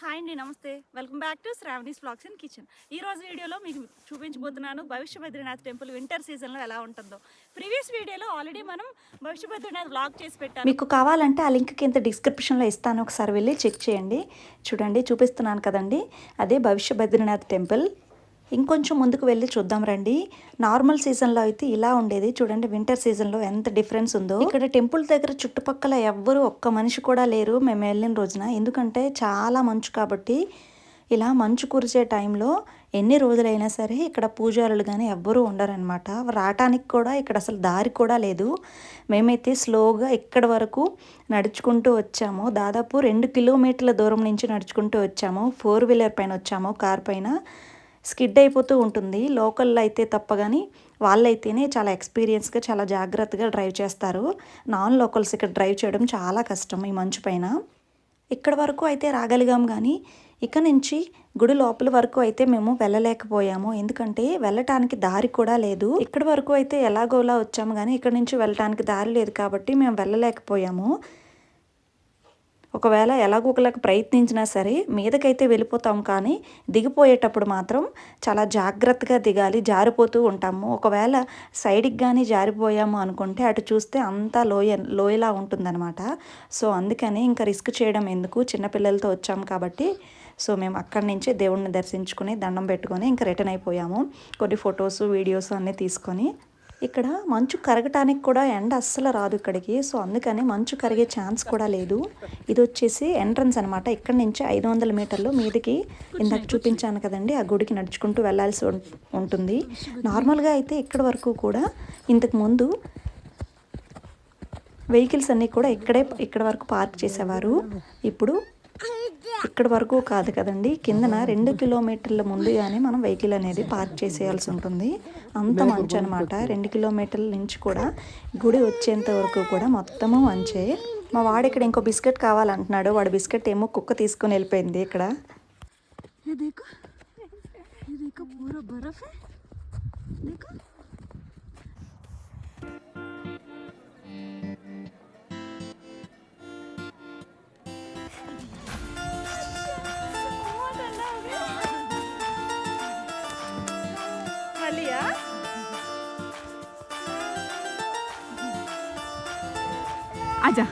Hi అండి నమస్తే. Welcome back to Shravani's blogs and kitchen. ఈ రోజు వీడియోలో మీకు చూపించబోతున్నాను భవిష్య బద్రీనాథ్ టెంపుల్ వింటర్ సీజన్లో ఎలా ఉంటుందో. ప్రీవియస్ వీడియోలో ఆల్రెడీ మనం భవిష్య బద్రీనాథ్ బ్లాగ్ చేసి పెట్టాము మీకు కావాలంటే ఆ లింక్ కింద డిస్క్రిప్షన్లో ఇస్తాను. ఒకసారి వెళ్ళి చెక్ చేయండి. చూడండి చూపిస్తున్నాను కదండి. అదే భవిష్య బద్రీనాథ్ టెంపుల్. ఇంకొంచెం ముందుకు వెళ్ళి చూద్దాం రండి. నార్మల్ సీజన్లో అయితే ఇలా ఉండేది. చూడండి వింటర్ సీజన్లో ఎంత డిఫరెన్స్ ఉందో. ఇక్కడ టెంపుల్ దగ్గర చుట్టుపక్కల ఎవ్వరు ఒక్క మనిషి కూడా లేరు మేము వెళ్ళిన రోజున. ఎందుకంటే చాలా మంచు కాబట్టి ఇలా మంచు కురిసే టైంలో ఎన్ని రోజులైనా సరే ఇక్కడ పూజారులు కానీ ఎవ్వరూ ఉండరనమాట రావటానికి కూడా ఇక్కడ అసలు దారి కూడా లేదు. మేమైతే స్లోగా ఇక్కడ వరకు నడుచుకుంటూ వచ్చాము దాదాపు రెండు కిలోమీటర్ల దూరం నుంచి నడుచుకుంటూ వచ్చాము ఫోర్ వీలర్ పైన వచ్చాము కార్ పైన. స్కిడ్ అయిపోతూ ఉంటుంది. లోకల్లో అయితే తప్ప కానీ వాళ్ళైతేనే చాలా ఎక్స్పీరియన్స్గా చాలా జాగ్రత్తగా డ్రైవ్ చేస్తారు. నాన్ లోకల్స్ ఇక్కడ డ్రైవ్ చేయడం చాలా కష్టం ఈ మంచు పైన. ఇక్కడ వరకు అయితే రాగలిగాం కానీ ఇక నుంచి గుడి లోపల వరకు అయితే మేము వెళ్ళలేకపోయాము. ఎందుకంటే వెళ్ళటానికి దారి కూడా లేదు. ఇక్కడ వరకు అయితే ఎలాగోలా వచ్చాము కానీ ఇక్కడ నుంచి వెళ్ళటానికి దారి లేదు కాబట్టి మేము వెళ్ళలేకపోయాము. ఒకవేళ ఎలాగోకలాగా ప్రయత్నించినా సరే మీదకైతే వెళ్ళిపోతాం కానీ దిగిపోయేటప్పుడు మాత్రం చాలా జాగ్రత్తగా దిగాలి జారిపోతూ ఉంటాము. ఒకవేళ సైడ్కి కానీ జారిపోయాము అనుకుంటే అటు చూస్తే అంతా లోయ లోయలా ఉంటుందన్నమాట. సో అందుకని ఇంకా రిస్క్ చేయడం ఎందుకు? చిన్నపిల్లలతో వచ్చాము కాబట్టి. సో మేము అక్కడి నుంచి దేవుణ్ణి దర్శించుకుని దండం పెట్టుకొని ఇంకా రిటర్న్ అయిపోయాము. కొన్ని ఫొటోస్ వీడియోస్ అన్నీ తీసుకొని ఇక్కడ మంచు కరగటానికి కూడా ఎండ అస్సలు రాదు ఇక్కడికి. సో అందుకని మంచు కరిగే ఛాన్స్ కూడా లేదు. ఇది వచ్చేసి ఎంట్రన్స్ అనమాట ఇక్కడ నుంచి ఐదు వందల మీటర్లు మీదకి ఇందాక చూపించాను కదండి. ఆ గుడికి నడుచుకుంటూ వెళ్ళాల్సి ఉంటుంది. నార్మల్గా అయితే ఇక్కడ వరకు కూడా ఇంతకు ముందు వెహికల్స్ అన్నీ కూడా ఇక్కడే ఇక్కడ వరకు పార్క్ చేసేవారు. ఇప్పుడు ఇక్కడ వరకు కాదు కదండి కిందన రెండు కిలోమీటర్ల ముందుగానే మనం వెహికల్ అనేది పార్క్ చేసేయాల్సి ఉంటుంది అంత మంచు అనమాట రెండు కిలోమీటర్ల నుంచి కూడా గుడి వచ్చేంత వరకు కూడా మొత్తము మంచే మా వాడు ఇక్కడ ఇంకో బిస్కెట్ కావాలంటున్నాడు వాడు బిస్కెట్ ఏమో కుక్క తీసుకొని వెళ్ళిపోయింది ఇక్కడ ये देखो ये देखो पूरा बर्फ है देखो మళ్ళీయా आजा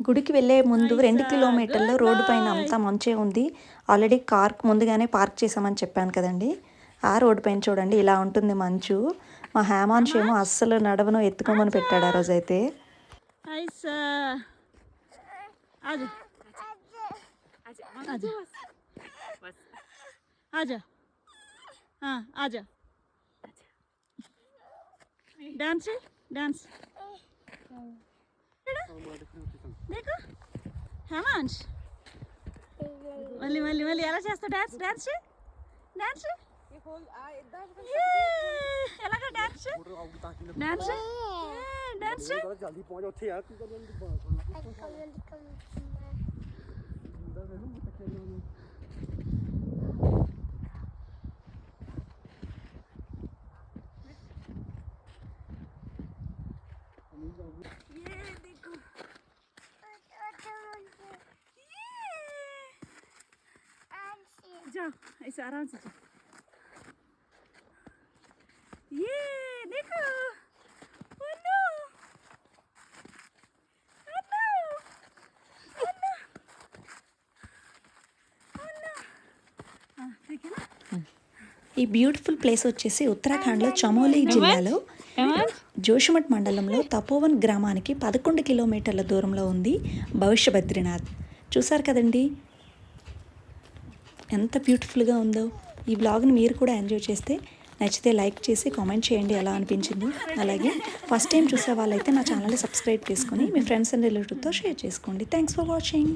గుడికి వెళ్ళే ముందు రెండు కిలోమీటర్లు రోడ్డు పైన అంతా మంచే ఉంది. ఆల్రెడీ కార్ ముందుగానే పార్క్ చేసామని చెప్పాను కదండి. ఆ రోడ్డు పైన చూడండి ఇలా ఉంటుంది మంచు. మా హేమాంశ్ ఏమో అస్సలు నడవను ఎత్తుకోమని పెట్టాడు ఆ రోజైతే. ऐसा आजा आजा आजा हाँ आजा डांस है डांस देखो हेमांश మళ్ళీ మళ్ళీ మళ్ళీ ఎలా చేస్తావు డాన్స్ డాన్స్ డాన్స్ ఎలాగ డాన్స్ డాన్స్ డాన్స్ 이제 알아주죠. 예, 내꺼. ఈ బ్యూటిఫుల్ ప్లేస్ వచ్చేసి ఉత్తరాఖండ్లో చమోలీ జిల్లాలో జోషిమఠ్ మండలంలో తపోవన్ గ్రామానికి పదకొండు కిలోమీటర్ల దూరంలో ఉంది భవిష్య బద్రీనాథ్. చూసారు కదండి? ఎంత బ్యూటిఫుల్గా ఉందో. ఈ బ్లాగ్ని మీరు కూడా ఎంజాయ్ చేస్తే నచ్చితే లైక్ చేసి కామెంట్ చేయండి ఎలా అనిపించిందో. అలాగే ఫస్ట్ టైం చూసే వాళ్ళైతే నా ఛానల్ని సబ్స్క్రైబ్ చేసుకొని మీ ఫ్రెండ్స్ అండ్ రిలేటివ్తో షేర్ చేసుకోండి. Thanks for watching.